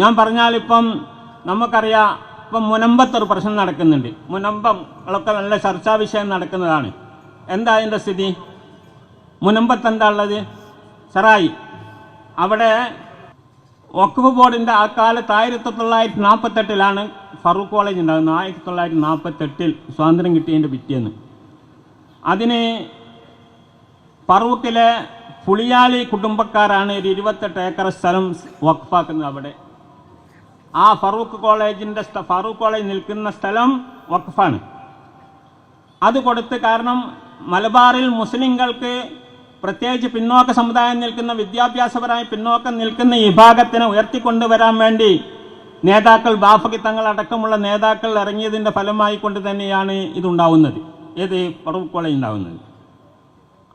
ഞാൻ പറഞ്ഞാൽ ഇപ്പം നമുക്കറിയാം ഇപ്പം മുനമ്പത്തൊരു പ്രശ്നം നടക്കുന്നുണ്ട്. മുനമ്പങ്ങളൊക്കെ നല്ല ചർച്ചാ വിഷയം നടക്കുന്നതാണ്. എന്താ അതിന്റെ സ്ഥിതി? മുനമ്പത്ത് എന്താ ഉള്ളത്? സറായി അവിടെ വഖഫ് ബോർഡിന്റെ ആ കാലത്ത് ആയിരത്തി തൊള്ളായിരത്തി നാൽപ്പത്തെട്ടിലാണ് ഫറൂഖ് കോളേജ് ഉണ്ടാകുന്നത്. ആയിരത്തി തൊള്ളായിരത്തി നാൽപ്പത്തെട്ടിൽ സ്വാതന്ത്ര്യം കിട്ടിയതിന്റെ പിറ്റേന്ന്. അതിന് ഫറൂഖിലെ പുളിയാളി കുടുംബക്കാരാണ് ഒരു ഇരുപത്തെട്ട് ഏക്കർ സ്ഥലം വഖഫാക്കുന്നത് അവിടെ. ആ ഫറൂഖ് കോളേജിന്റെ ഫറൂഖ് കോളേജ് നിൽക്കുന്ന സ്ഥലം വഖഫാണ്. അത് കൊടുത്ത് കാരണം മലബാറിൽ മുസ്ലിങ്ങൾക്ക് പ്രത്യേകിച്ച് പിന്നോക്ക സമുദായം നിൽക്കുന്ന വിദ്യാഭ്യാസപരമായി പിന്നോക്കം നിൽക്കുന്ന ഈ വിഭാഗത്തിനെ ഉയർത്തിക്കൊണ്ടുവരാൻ വേണ്ടി നേതാക്കൾ ബാഫക്കി തങ്ങൾ അടക്കമുള്ള നേതാക്കൾ ഇറങ്ങിയതിന്റെ ഫലമായി കൊണ്ട് തന്നെയാണ് ഇതുണ്ടാവുന്നത്. ഏത് ഫറൂഖ് കോളേജ് ഉണ്ടാവുന്നത്?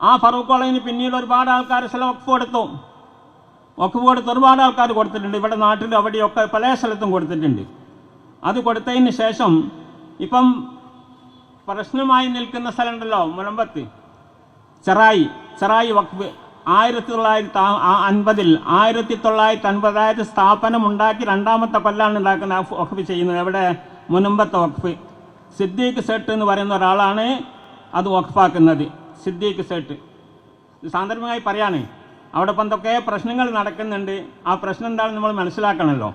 ആ ഫറൂഖ് കോളേജിന് പിന്നീട് ഒരുപാട് ആൾക്കാർ സ്ഥലം വഖഫ് കൊടുത്തു. കൂടെ ഒരുപാട് ആൾക്കാർ കൊടുത്തിട്ടുണ്ട്. ഇവിടെ നാട്ടിലും അവിടെയൊക്കെ പല സ്ഥലത്തും കൊടുത്തിട്ടുണ്ട്. അത് കൊടുത്തതിന് ശേഷം ഇപ്പം പ്രശ്നമായി നിൽക്കുന്ന സ്ഥലമുണ്ടല്ലോ മുനമ്പത്ത്. ചെറായി ചെറായി വക്ഫ് ആയിരത്തി തൊള്ളായിരത്തി അൻപതിൽ ആയിരത്തി തൊള്ളായിരത്തി അൻപതായിരത്തി സ്ഥാപനം ഉണ്ടാക്കി രണ്ടാമത്തെ കൊല്ലാണ് ഉണ്ടാക്കുന്ന ആ വഖഫ് ചെയ്യുന്നത്. എവിടെ? മുനമ്പത്തെ വഖഫ്. സിദ്ദീഖ് സെട്ട് എന്ന് പറയുന്ന ഒരാളാണ് അത് വഖഫാക്കുന്നത്. സിദ്ദീഖ് സെട്ട്. സാന്ദർഭികമായി പറയാണ്. അവിടെ ഇപ്പം എന്തൊക്കെ പ്രശ്നങ്ങൾ നടക്കുന്നുണ്ട്? ആ പ്രശ്നം എന്താണെന്ന് നമ്മൾ മനസ്സിലാക്കണമല്ലോ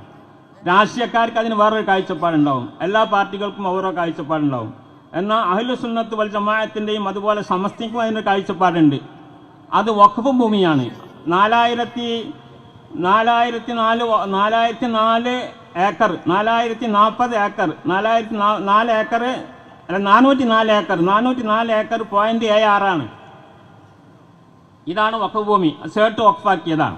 രാഷ്ട്രീയക്കാർക്ക് അതിന് വേറൊരു കാഴ്ചപ്പാടുണ്ടാവും. എല്ലാ പാർട്ടികൾക്കും ഓരോ കാഴ്ചപ്പാടുണ്ടാവും. എന്നാൽ അഹ്ലു സുന്നത്ത് വൽ ജമാഅത്തിന്റെയും അതുപോലെ സമസ്തിക്കും അതിന്റെ കാഴ്ചപ്പാടുണ്ട്. അത് വഖഫ് ഭൂമിയാണ്. നാലായിരത്തി നാലായിരത്തി നാല് നാലായിരത്തി നാല് ഏക്കർ നാലായിരത്തി നാൽപ്പത് ഏക്കർ നാലായിരത്തി നാല് ഏക്കർ അല്ല നാനൂറ്റി നാല് ഏക്കർ നാനൂറ്റി നാല് ഏക്കർ പോയിന്റ് ഏഴ് ആറാണ്. ഇതാണ് വഖഫ് ഭൂമി സേട്ട് വഖഫാക്കിയതാണ്.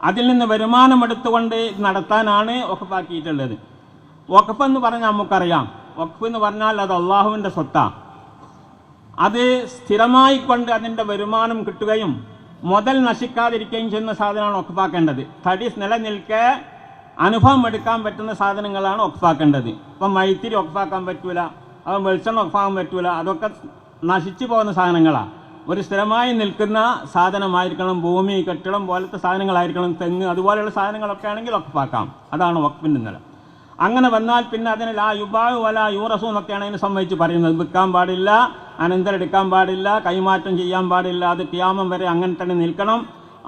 അതിൽ നിന്ന് വരുമാനം എടുത്തുകൊണ്ട് നടത്താനാണ് വഖഫാക്കിയിട്ടുള്ളത്. വഖഫ് എന്ന് പറഞ്ഞാൽ നമുക്കറിയാം. വഖഫ് എന്ന് പറഞ്ഞാൽ അത് അള്ളാഹുവിന്റെ സ്വത്താണ് അത് സ്ഥിരമായി കൊണ്ട് അതിന്റെ വരുമാനം കിട്ടുകയും മുതൽ നശിക്കാതിരിക്കുകയും ചെയ്യുന്ന സാധനമാണ് ഒക്കപ്പാക്കേണ്ടത് തടി നിലനിൽക്കെ അനുഭവം എടുക്കാൻ പറ്റുന്ന സാധനങ്ങളാണ് ഒക്കപ്പാക്കേണ്ടത് ഇപ്പം മൈത്തിരി ഒക്കപ്പാക്കാൻ പറ്റൂല. അപ്പം വെളിച്ചെണ്ണ ഒക്കപ്പാക്കാൻ പറ്റൂല. അതൊക്കെ നശിച്ചു പോകുന്ന സാധനങ്ങളാണ് ഒരു സ്ഥിരമായി നിൽക്കുന്ന സാധനമായിരിക്കണം ഭൂമി കെട്ടിടം പോലത്തെ സാധനങ്ങളായിരിക്കണം തെങ്ങ് അതുപോലെയുള്ള സാധനങ്ങളൊക്കെ ആണെങ്കിൽ ഒക്കപ്പാക്കാം അതാണ് വഖഫിന്റെ നില. അങ്ങനെ വന്നാൽ പിന്നെ അതിന് ലാ യുബാവ് വല യൂറസു എന്നൊക്കെയാണ് അതിനെ സംബന്ധിച്ച് പറയുന്നത്. വിൽക്കാൻ പാടില്ല അനന്തരം എടുക്കാൻ പാടില്ല കൈമാറ്റം ചെയ്യാൻ പാടില്ല അത് ക്യാമം വരെ അങ്ങനെ തന്നെ നിൽക്കണം.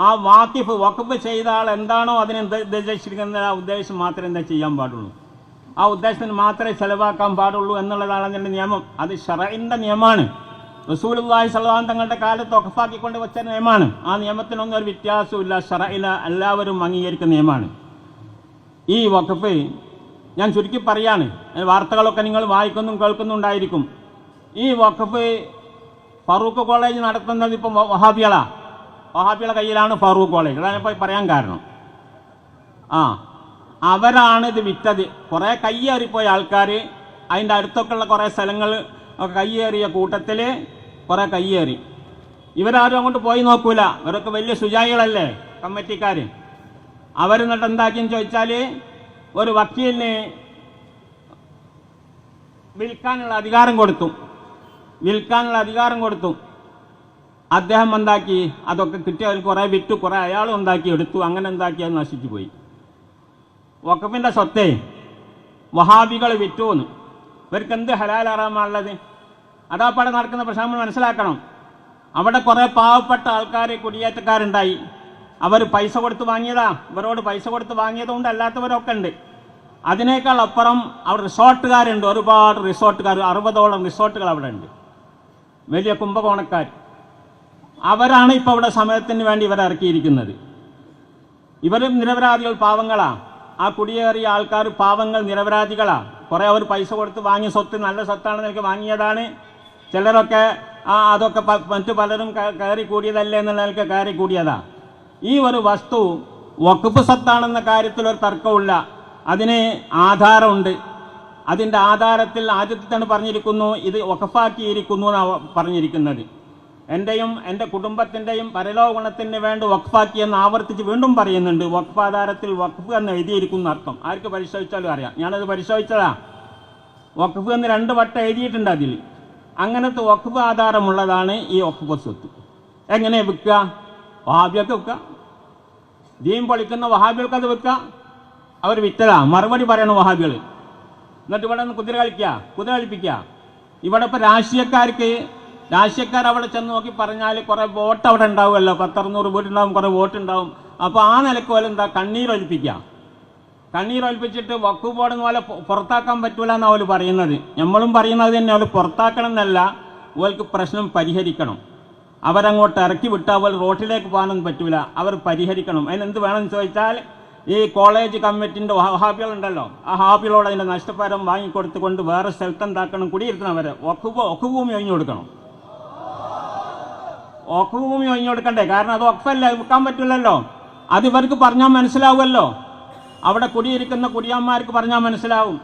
ആ വാക്കിഫ് വഖഫ് ചെയ്ത ആൾ എന്താണോ അതിനെ ഉദ്ദേശിച്ചിരിക്കുന്ന ആ ഉദ്ദേശം മാത്രമേ എന്താ ചെയ്യാൻ പാടുള്ളൂ. ആ ഉദ്ദേശത്തിന് മാത്രമേ ചെലവാക്കാൻ പാടുള്ളൂ എന്നുള്ളതാണ് അതിന്റെ നിയമം. അത് ഷറയിന്റെ നിയമമാണ്. റസൂലുള്ളാഹി സ്വല്ലല്ലാഹു തങ്ങളുടെ കാലത്ത് ഒക്കഫാക്കിക്കൊണ്ട് വെച്ച നിയമമാണ് ആ നിയമത്തിനൊന്നും ഒരു വ്യത്യാസമില്ല ഷറയില എല്ലാവരും അംഗീകരിക്കുന്ന നിയമമാണ് ഈ വഖഫ് ഞാൻ ചുരുക്കി പറയാണ്. വാർത്തകളൊക്കെ നിങ്ങൾ വായിക്കുന്നും കേൾക്കുന്നുണ്ടായിരിക്കും ഈ വഖഫ് ഫറൂഖ് കോളേജ് നടത്തുന്നത് ഇപ്പം വഹാബികളാ. വഹാബികളെ കയ്യിലാണ് ഫറൂഖ് കോളേജ്. അതാണ് ഇപ്പോൾ പറയാൻ കാരണം. ആ അവരാണ് ഇത് വിറ്റത്. കുറേ കയ്യേറിപ്പോയ ആൾക്കാർ അതിന്റെ അടുത്തൊക്കെയുള്ള കുറേ സ്ഥലങ്ങൾ കയ്യേറിയ കൂട്ടത്തിൽ കുറേ കയ്യേറി. ഇവരാരും അങ്ങോട്ട് പോയി നോക്കൂല. ഇവരൊക്കെ വലിയ സുജായികളല്ലേ കമ്മിറ്റിക്കാർ അവരെന്നിട്ട് എന്താക്കിയെന്ന് ചോദിച്ചാൽ ഒരു വക്കീലിന് വിൽക്കാനുള്ള അധികാരം കൊടുത്തു. വിൽക്കാനുള്ള അധികാരം കൊടുത്തു. അദ്ദേഹം എന്താക്കി? അതൊക്കെ കിട്ടിയവർ കുറേ വിറ്റു കുറേ അയാളും ഉണ്ടാക്കി എടുത്തു. അങ്ങനെ എന്താക്കി? അത് നശിച്ചു പോയി. വക്കഫിന്റെ സ്വത്തേ. വഹാബികൾ വിറ്റുവെന്ന് ഇവർക്ക് എന്ത് ഹലാലറാമാണുള്ളത്? പടം നടക്കുന്ന പ്രശ്നം നമ്മൾ മനസ്സിലാക്കണം. അവിടെ കുറേ പാവപ്പെട്ട ആൾക്കാർ കുടിയേറ്റക്കാരുണ്ടായി. അവർ പൈസ കൊടുത്ത് വാങ്ങിയതാ. ഇവരോട് പൈസ കൊടുത്ത് വാങ്ങിയതുകൊണ്ട് അല്ലാത്തവരൊക്കെ ഉണ്ട്. അതിനേക്കാൾ അപ്പുറം അവിടെ റിസോർട്ടുകാരുണ്ട്. ഒരുപാട് റിസോർട്ടുകാർ അറുപതോളം റിസോർട്ടുകൾ അവിടെ ഉണ്ട്. വലിയ കുംഭകോണക്കാർ അവരാണ് ഇപ്പോൾ അവിടെ സമയത്തിന് വേണ്ടി ഇവരെ ഇറക്കിയിരിക്കുന്നത്. ഇവരും നിരപരാധികൾ പാവങ്ങളാ. ആ കുടിയേറിയ ആൾക്കാർ പാവങ്ങൾ നിരപരാധികളാ. കുറേ അവർ പൈസ കൊടുത്ത് വാങ്ങിയ സ്വത്ത് നല്ല സ്വത്താണെന്ന് എനിക്ക് വാങ്ങിയതാണ്. ചിലരൊക്കെ ആ അതൊക്കെ മറ്റു പലരും കയറി കൂടിയതല്ലേ എന്നുള്ള നിലയ്ക്ക് കയറി കൂടിയതാ. ഈ ഒരു വസ്തു വക്കുപ്പ് സ്വത്താണെന്ന കാര്യത്തിൽ ഒരു തർക്കമില്ല അതിന് ആധാരമുണ്ട്. അതിന്റെ ആധാരത്തിൽ ആദ്യത്തെ തന്നെ പറഞ്ഞിരിക്കുന്നു ഇത് വഖഫാക്കിയിരിക്കുന്നു എന്നാണ് പറഞ്ഞിരിക്കുന്നത്. എന്റെയും എന്റെ കുടുംബത്തിന്റെയും പരലോക ഗുണത്തിന് വേണ്ടി വഖഫാക്കി എന്ന് ആവർത്തിച്ച് വീണ്ടും പറയുന്നുണ്ട്. വഖഫ് ആധാരത്തിൽ വഖഫ് എന്ന് എഴുതിയിരിക്കുന്ന അർത്ഥം. ആർക്ക് പരിശോധിച്ചാലും അറിയാം. ഞാനത് പരിശോധിച്ചതാ. വഖഫ് എന്ന് രണ്ട് വട്ടം എഴുതിയിട്ടുണ്ട് അതിൽ. അങ്ങനത്തെ വഖഫ് ആധാരമുള്ളതാണ് ഈ വഖഫ് സ്വത്ത്. എങ്ങനെ വിൽക്കുക വഹാബിയൊക്കെ വിൽക്കുക ദീൻ പൊളിക്കുന്ന വഹാബികൾക്ക് അത് വിൽക്കാം അവർ വിറ്റതാ. മറുപടി പറയണം വഹാബികൾ. എന്നിട്ട് ഇവിടെ നിന്ന് കുതിര കളിക്കുക. കുതിര കളിപ്പിക്കുക. ഇവിടെ ഇപ്പോൾ രാഷ്ട്രീയക്കാർക്ക് രാഷ്ട്രീയക്കാർ അവിടെ ചെന്ന് നോക്കി പറഞ്ഞാൽ കുറേ വോട്ട് അവിടെ ഉണ്ടാവുമല്ലോ. പത്തറുന്നൂറ് വീട്ടുണ്ടാവും കുറേ വോട്ട് ഉണ്ടാവും. അപ്പോൾ ആ നിലയ്ക്ക് പോലെ എന്താ? കണ്ണീരൊലിപ്പിക്കുക കണ്ണീരൊലിപ്പിച്ചിട്ട് വക്കു പോലെ പുറത്താക്കാൻ പറ്റൂല എന്നാ അവർ പറയുന്നത്. നമ്മളും പറയുന്നത് തന്നെ അവർ പുറത്താക്കണം എന്നല്ല ഓർക്ക് പ്രശ്നം പരിഹരിക്കണം. അവരങ്ങോട്ട് ഇറക്കി വിട്ടാൽ പോലെ റോട്ടിലേക്ക് പോകാനൊന്നും പറ്റൂല അവർ പരിഹരിക്കണം. അതിനെന്ത് വേണമെന്ന് ചോദിച്ചാൽ ഈ കോളേജ് കമ്മിറ്റിന്റെ ഹാബികളുണ്ടല്ലോ ആ ഹാബികളോട് അതിന്റെ നഷ്ടപരം വാങ്ങിക്കൊടുത്തുകൊണ്ട് വേറെ സ്ഥലത്ത് എന്താക്കണം കുടിയിരുത്തണം അവരെ. ഒക്കുഭൂ ഒക്കുഭൂമി ഒഴിഞ്ഞു കൊടുക്കണം. ഒക്കുഭൂമി ഒഴിഞ്ഞു കൊടുക്കണ്ടേ? കാരണം അത് ഒക്കല്ല വിൽക്കാൻ പറ്റില്ലല്ലോ അത് ഇവർക്ക് പറഞ്ഞാൽ മനസ്സിലാവുമല്ലോ. അവിടെ കുടിയിരിക്കുന്ന കുടിയാന്മാർക്ക് പറഞ്ഞാൽ മനസ്സിലാവും.